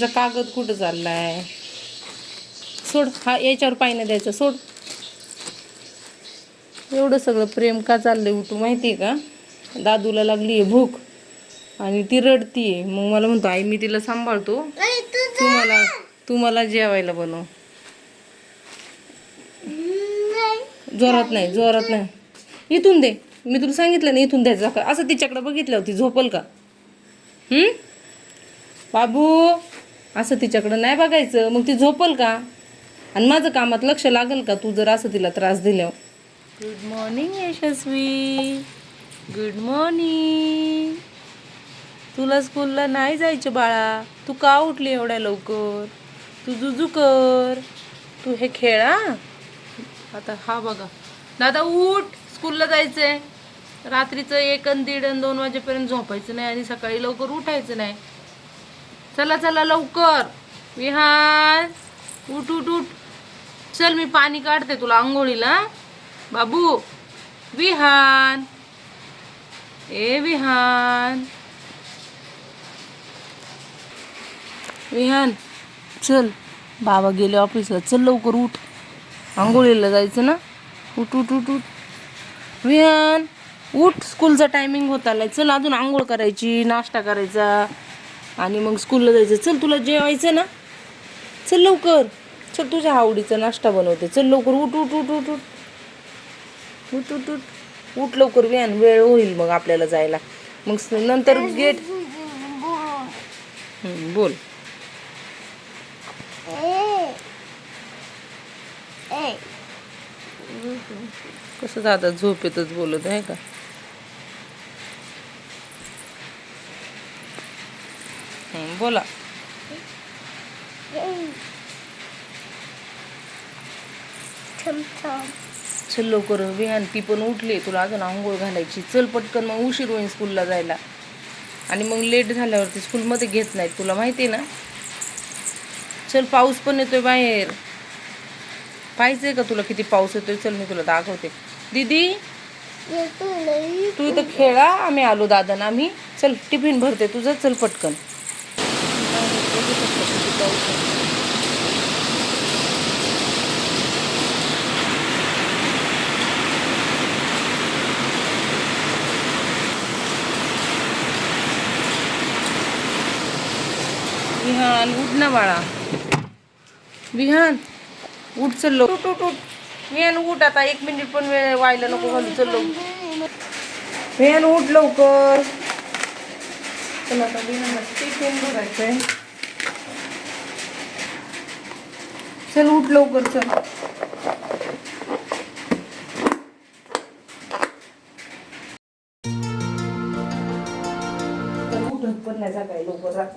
तुझा तिचा कागद कुठं चालला आहे सोड हा याच्यावर पाय द्यायचं सोड. एवढं सगळं प्रेम का चाललंय उठू माहिती आहे का? दादूला लागली आहे भूक आणि ती रडतीये. मग मला म्हणतो आई मी तिला सांभाळतो. तू मला तू मला जेवायला बनव. जोरात नाही जोरात नाही. इथून दे. मी तुला सांगितलं ना इथून द्यायचं. का असं तिच्याकडे बघितलं होती झोपल का? बाबू! असं तिच्याकडं नाही बघायचं. मग ती झोपल का? आणि माझं कामात लक्ष लागेल का? तू जर असं तिला त्रास दिल्यावर. Good morning Yashasvi. Good morning तुला स्कूलला नाही जायचं बाळा. तू का उठली एवढ्या लवकर? तू जुजू कर. तू हे खेळा आता हा बघा. दादा उठ. स्कूलला जायचंय. रात्रीचं एक आणि दीड आणि दोन वाजेपर्यंत झोपायचं नाही आणि सकाळी लवकर उठायचं नाही. चला चला लवकर. विहान. उठ उठ उठ. चल मी पाणी काढते तुला आंघोळीला बाबू. विहान. ए विहान. विहान चल. बाबा गेले ऑफिसला. चल लवकर उठ. आंघोळीला जायचं ना? उठ उठ उठ उठ. विहान उठ. स्कूलचा टायमिंग होत आलाय. चल अजून आंघोळ करायची नाश्ता करायचा. आणि मग स्कूलला जायचं. चल तुला जेवायचं ना. चल लवकर. चल तुझ्या आवडीचा नाश्ता बनवते. चल लवकर उठ उठ उठ उठ उठ. उठ उठ उठ. उठ लवकर विहान. वेळ होईल मग आपल्याला जायला. मग नंतर गेट बोल. कसं दादा झोपेतच बोलत आहे का? बोला. चल लवकर विहान ती पण उठली. तुला अजून आंघोळ घालायची. चल पटकन मग उशीर होईल स्कूलला जायला. आणि मग लेट झाल्यावरती स्कूलमध्ये घेत नाहीत. तुला माहिती आहे ना? चल पाऊस पण येतोय बाहेर. पाहिजे का तुला किती पाऊस येतोय? चल मी तुला दाखवते. दीदी? तू इथं खेळा. आम्ही आलो दादा ना आम्ही चल टिफिन भरते तुझं. चल पटकन. विहान उठ ना बाळा. विहान उठ चल उठ उठ उठ. विहान उठ आता. एक मिनिट पण वेळ व्हायला नको घालू चल लवकर. विहान उठ लवकर. चल आता टिफिन भरायचंय. चल उठ लवकर चल.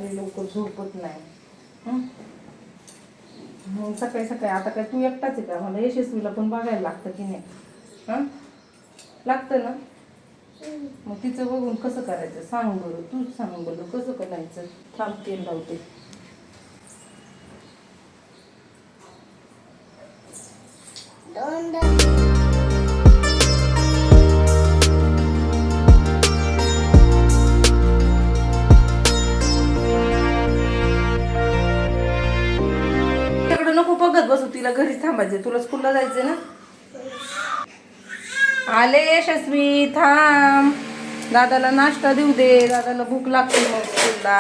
रात्री लवकर झोपत नाही. मग सकाळी सकाळी आता काय तू एकटाच आहे का? मला यशस्वीला पण बघायला लागतं की नाही. लागतं ना? मग तिचं बघून कसं करायचं? सांग बरं. तूच सांग बरं. कसं करायचं? थांब तेल लावते. तिकडं नको बसू तिला घरीच थांबायचं तुला स्कूलला जायचं ना? आले यशस्वी थांब. दादाला नाश्ता देऊ दे. दादाला भूक लागते मग स्कूलला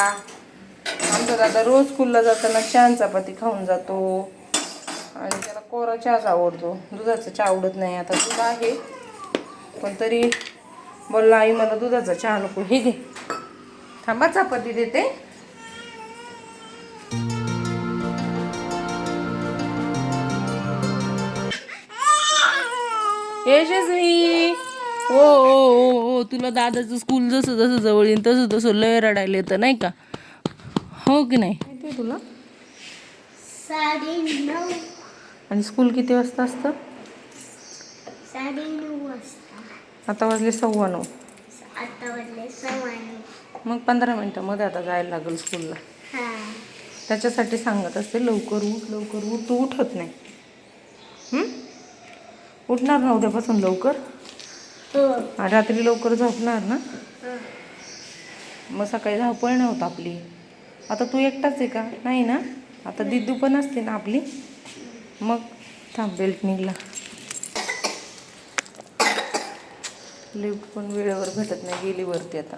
आमचा दादा रोज स्कूलला जाताना छान चपाती खाऊन जातो. आणि त्याला कोरा चहाच आवडतो. दुधाचा चहा आवडत नाही. आता दूध आहे. पण तरी बोलला आई मला दुधाचा चहा नको. हे घे. थांबा चपाती देते. यशस्वी. ओ ओ ओ ओ तुला दादाचं स्कूल जसं जसं जवळ येईल तसं तसं लय रडायला येतं नाही का? हो की नाही? माहिती तुला? आणि स्कूल किती वाजता असतं? साडे नऊ वाजता. आता वाजले सव्वा नऊ. मग पंधरा मिनटामध्ये आता जायला लागेल स्कूलला हा. त्याच्यासाठी सांगत असते लवकर उठ लवकर उठ. तू उठत नाही. हं? उठणार ना उद्यापासून लवकर? हो. रात्री लवकर झोपणार ना. मग सकाळी धावपळ नाही होत आपली. आता तू एकटाच आहे का? नाही ना? आता दिदू पण असते ना आपली. मग थांब बेल्ट निघला. लिफ्ट पण वेळेवर भेटत नाही गेली वरती आता.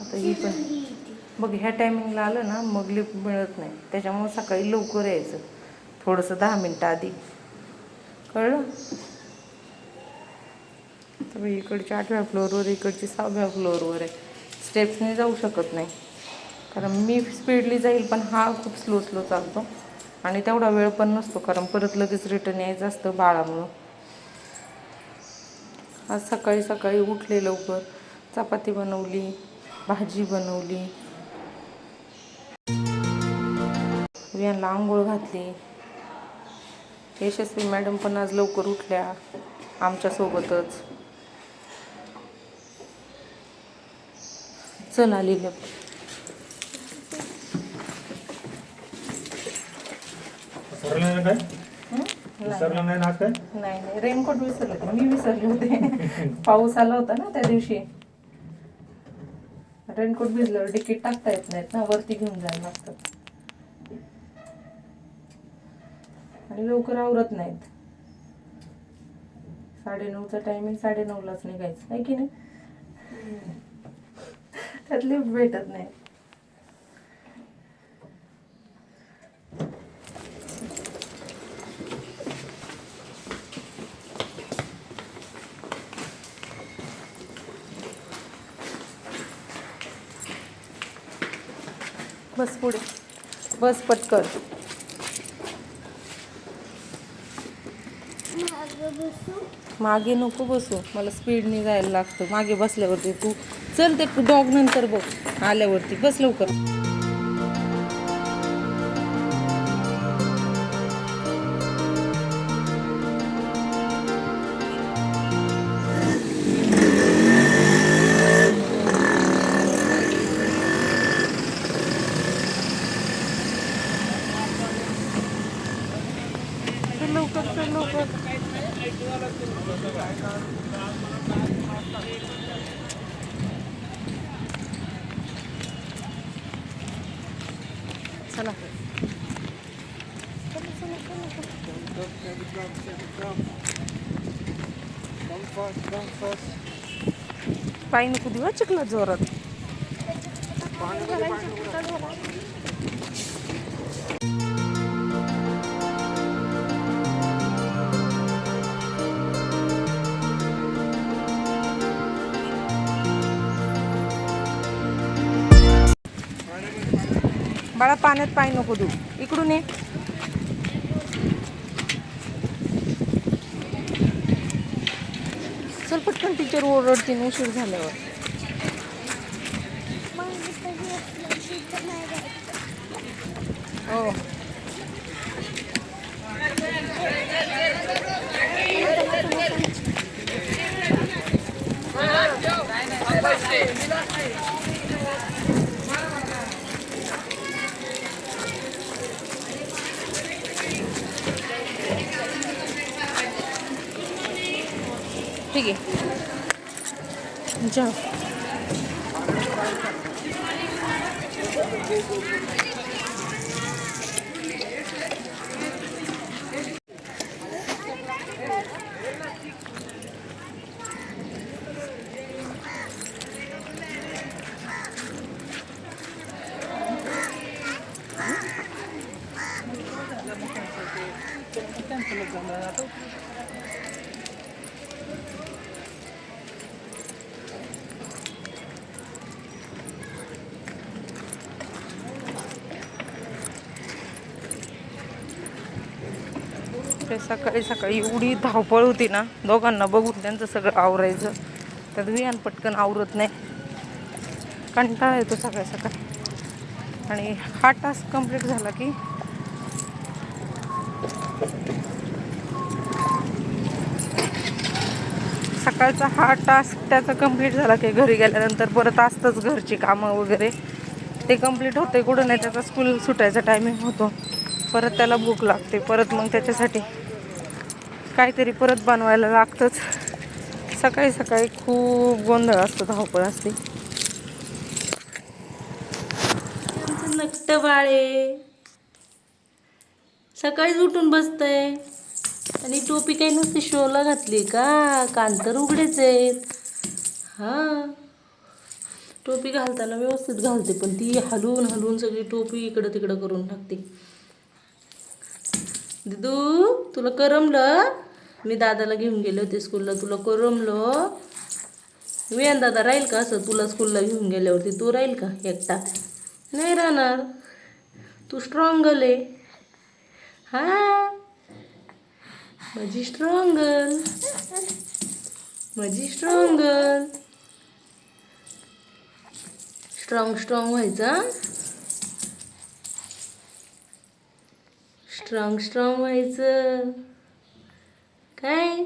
आता ही पण. बघ ह्या टायमिंगला आलं ना मग लिफ्ट मिळत नाही. त्याच्यामुळं सकाळी लवकर यायचं. थोडंसं दहा मिनटं आधी. कळलं? तर इकडच्या आठव्या फ्लोअरवर इकडची सहाव्या फ्लोअरवर आहे. स्टेप्सने जाऊ शकत नाही. कारण मी स्पीडली जाईल पण हा खूप स्लो स्लो चालतो. आणि तेवढा वेळ पण नसतो कारण परत लगेच रिटर्न यायचं असतं बाळामुळं. आज सकाळी सकाळी उठले लवकर. चपाती बनवली भाजी बनवली यांना आंघोळ घातली. यशस्वी मॅडम पण आज लवकर उठल्या आमच्यासोबतच चल आलेलं विसरलं नाही काय? विसरलं नाही ना काय? नाही नाही. रेनकोट विसरले होते. मी विसरले होते. पाऊस आला होता ना त्या दिवशी. रेनकोट भिजल्यावर तिकीट टाकता येत नाहीत ना वरती घेऊन जायला लागतात. आणि लवकर आवरत नाहीत. साडेनऊचा टायमिंग साडेनऊलाच निघायचं. आहे की नाही? त्यात लिफ्ट भेटत नाही. बस पुढे. बस पटकन. मागे नको बसू. मला स्पीडने जायला लागतं. मागे बसल्यावरती तू चल ते डॉग नंतर बघ. आल्यावरती. बस लवकर. चला. पाय नको दिवा चिखला जोरात. बाळा पाण्यात पाय नको देऊ. इकडून ये. चल पटकन टीचर ओरडतीन उशीर झाल्यावर. हो. you. যাও। ते सकाळी सकाळी एवढी धावपळ होती ना दोघांना बघून त्यांचं सगळं आवरायचं. त्यात विहान पटकन आवरत नाही. कंटाळा येतो सकाळी सकाळी. आणि हा टास्क कंप्लीट झाला की सकाळचा हा टास्क त्याचा कंप्लीट झाला की घरी गेल्यानंतर परत असतंच घरची कामं वगैरे. ते कंप्लीट होते कुठं नाही त्याचा स्कूल सुटायचा टायमिंग होतो. परत त्याला भूक लागते परत मग त्याच्यासाठी काहीतरी परत बनवायला लागतंच. सकाळी सकाळी खूप गोंधळ असतो धावपळ असते. नकट बाळे. सकाळीच उठून बसतंय. आणि टोपी काही नसते शोला घातली का? कान तर उघडेच आहेत. हां. टोपी घालताना व्यवस्थित घालते पण ती हलवून हलवून सगळी टोपी इकडं तिकडं करून टाकते. दिदू तुला करमलं? मी दादाला घेऊन गेले होते स्कूलला तुला करमलो वेन दादा राहील का असं? तुला स्कूलला घेऊन गेल्यावरती तू राहील का एकटा? नाही राहणार. तू स्ट्रॉंग आहे हा? माझी स्ट्रॉंग माझी स्ट्रॉंग स्ट्रॉंग स्ट्रॉंग व्हायचं स्ट्रॉंग स्ट्रॉंग व्हायचं. काय?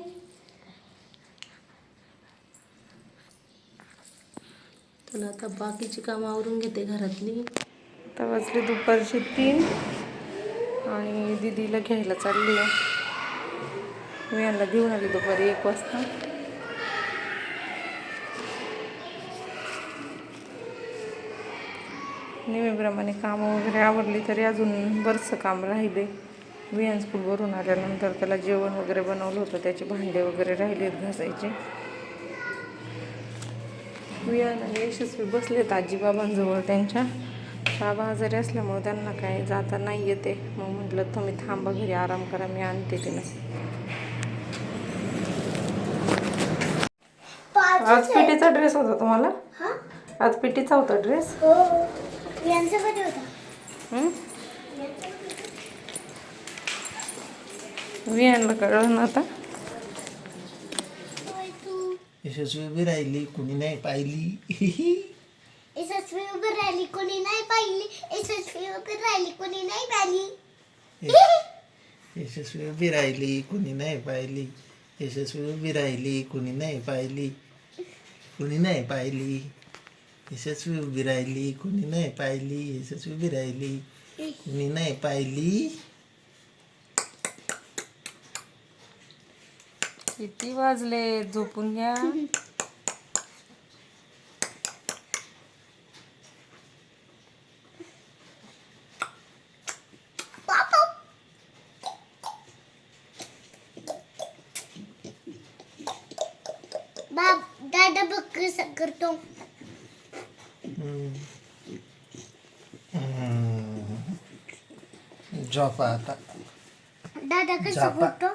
तुला आता बाकीची कामं आवरून घेते घरातली. आता वाजले दुपारचे तीन आणि दिदीला घ्यायला चालली आहे. मी यांना घेऊन आले दुपारी एक वाजता. नेहमीप्रमाणे कामं वगैरे आवरली तरी अजून बरंचसं काम राहिले. विहान स्कूलवरून आल्यानंतर त्याला जेवण वगैरे बनवलं होतं. त्याचे भांडे वगैरे राहिलेत घासायचे. विहान आणि यशस्वी बसलेत आजीबाबांजवळ. त्यांच्या बाबा आजारी असल्यामुळे त्यांना काय जाता नाही येते. मग म्हटलं तुम्ही थांबा घरी आराम करा मी आणते तिला. आज पिटीचा ड्रेस होता तुम्हाला? हा? आज पिटीचा होता ड्रेस हो. होता? विहानला कळलं ना आता होय तू यशस्वी उभी राहिली कुणी नाही पाहिली यशस्वी उभी राहिली कोणी नाही पाहिली यशस्वी उभी राहिली कोणी नाही पाहिली यशस्वी उभी राहिली कुणी नाही पाहिली यशस्वी उभी राहिली कुणी नाही पाहिली कुणी नाही पाहिली यशस्वी उभी राहिली कुणी नाही पाहिली यशस्वी उभी राहिली कुणी नाही पाहिली किती वाजले झोपून घ्या बाब दादा बघ कसं करतो हम्म. हम्म. झोपा आता दादा कसं जापा. करतो